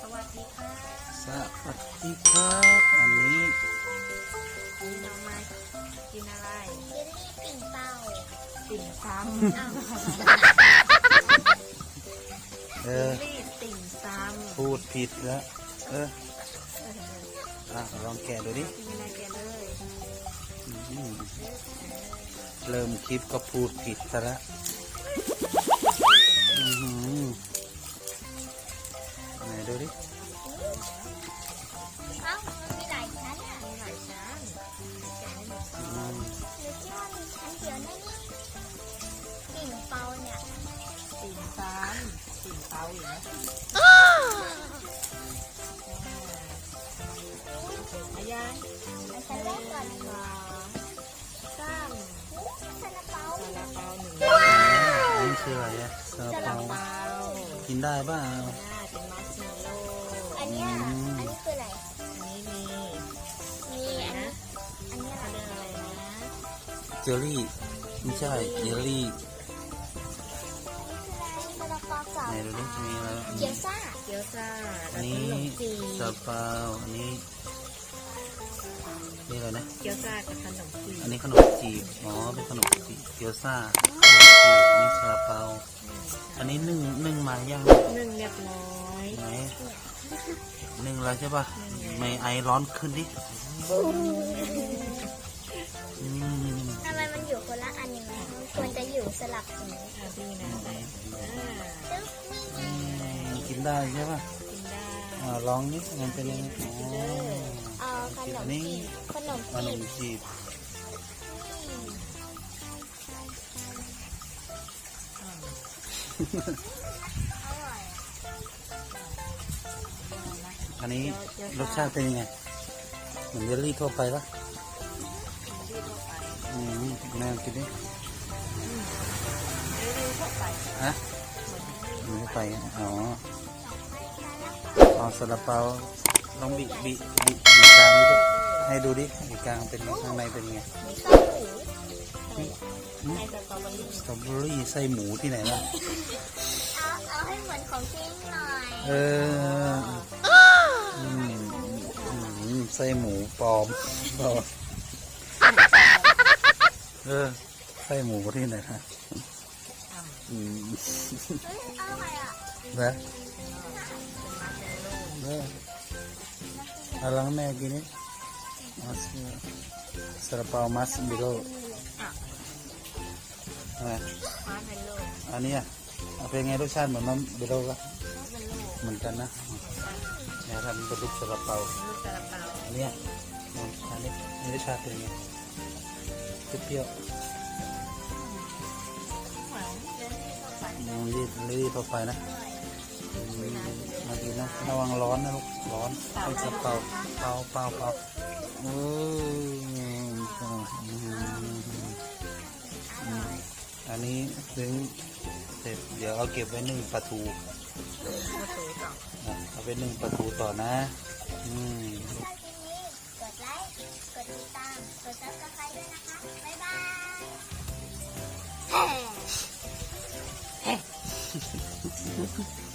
สวัสดีค่ะสวัสดีครับอันนี้นี่น้องไม้กินอะไรเยลลี่ปิ่งเป่าติ่มซอ้าวเอำอรีดติ่มซำพูดผิดแล้วเอออะลองแกะดูดิกินอะไรแกเลยอืมเริ่มคลิปก็พูดผิดซะแล้ว ติ่มซำติ่มเตาอยู่นะอายายเอาชั้นแรกก่อนสองสามซาลาเปาซาลาเปาหนึ่งนนี้คืออะไรอะซาลาซาเปาลาเปากินได้ป่ะอ่าเป็นมัสมลโลอันเนี้ยอันนี้คืออะไร อันนี้มีมีอันนี้อันนี้เขาเรียอะไรนะเจลลี่ไม่ใช่เจลลี่ ปากับไหนดูดิมีอะไรเกี๊ยวซ่าเกี๊ยวซ่าอัแล้วนก็นี้ขนมจีบซาลาเปาอันนี้นี่อะไรนะ เกี๊ยวซ่ากับขนมจีบอันนี้ขนมจีบ อ๋อ เป็นขนมจีบเกี๊ยวซ่าขนมจีบนี่ซาลาเปา อันนี้นึ่งนึ่งมาย่างนึ่งเรียบร้อยไหนนึ่งแล้วใช่ป่ะ ไม่ไอร้อนขึ้นดิอืมทำไมมันอยู่คนละอันอย่างนี้มันควรจะอยู่สลับกันอ่าดีนะอ่าซึ่งนี่ไงอืม กินได้ใช่ป่ะกินได้อ่าลองนี่มันเป็นยังไงอ๋อเอาขนมอันนี้จีบขนมขนจีมบจีบอร่อยอันนี้รสชาติเป็นยังไงเหมือนเยลลี่ทั่วไปปะที่ทั่วไปอืมแม่กินดิเรื่อยๆทั่วไปฮะ เหมือนทั่วไปอ๋อเอาซาลาเปาลองบิบิบิบิกลางดูดิให้ดูดิบิกลางเป็นไงข้างในเป็นไงมีข้าวหมูในสตรอเบอรี่สตรอเบอรี่ไส้หมูที่ไหนล่ะเอาเอาให้เหมือนของจริงหน่อยเอออืมไส้หมูปลอมปลอมเออไส้หมูที่ไหนฮะ อืมเฮ้ยอร่อยอะนะเออเอาลังแม่กินนี่มัสซาลาเปามัสบิโรอะไรมาร์เมลโล่อันนี้อะเอาเป็นไงรสชาติเหมือนมัสบิโรก็มาร์เมลโล่เหมือนกันนะเนี่ยทำเป็นลูกซาลาเปาลูกซาลาเปาอันเนี้ยลองทานดิมีรสชาติเป็นไงเปรี้ยวหว ทั่วไปๆอืมรีบรีบเข้าไปนะอืมมาดีนะระวังร้อนนะลูกร้อนเอาจะเป่าเป่าเป่าเป่าเอออืมอืมอันนี้ถึงเสร็จเดี๋ยวเอาเก็บไว้นึ่งปลาทูมาสูต่อนะเอาไปนึ่งปลาทูต่อนะ อืมชอบคลิปนี้กดไลค์ กดติดตาม กดซับสไครต์ด้วยนะคะ บ๊ายบาย Desculpa.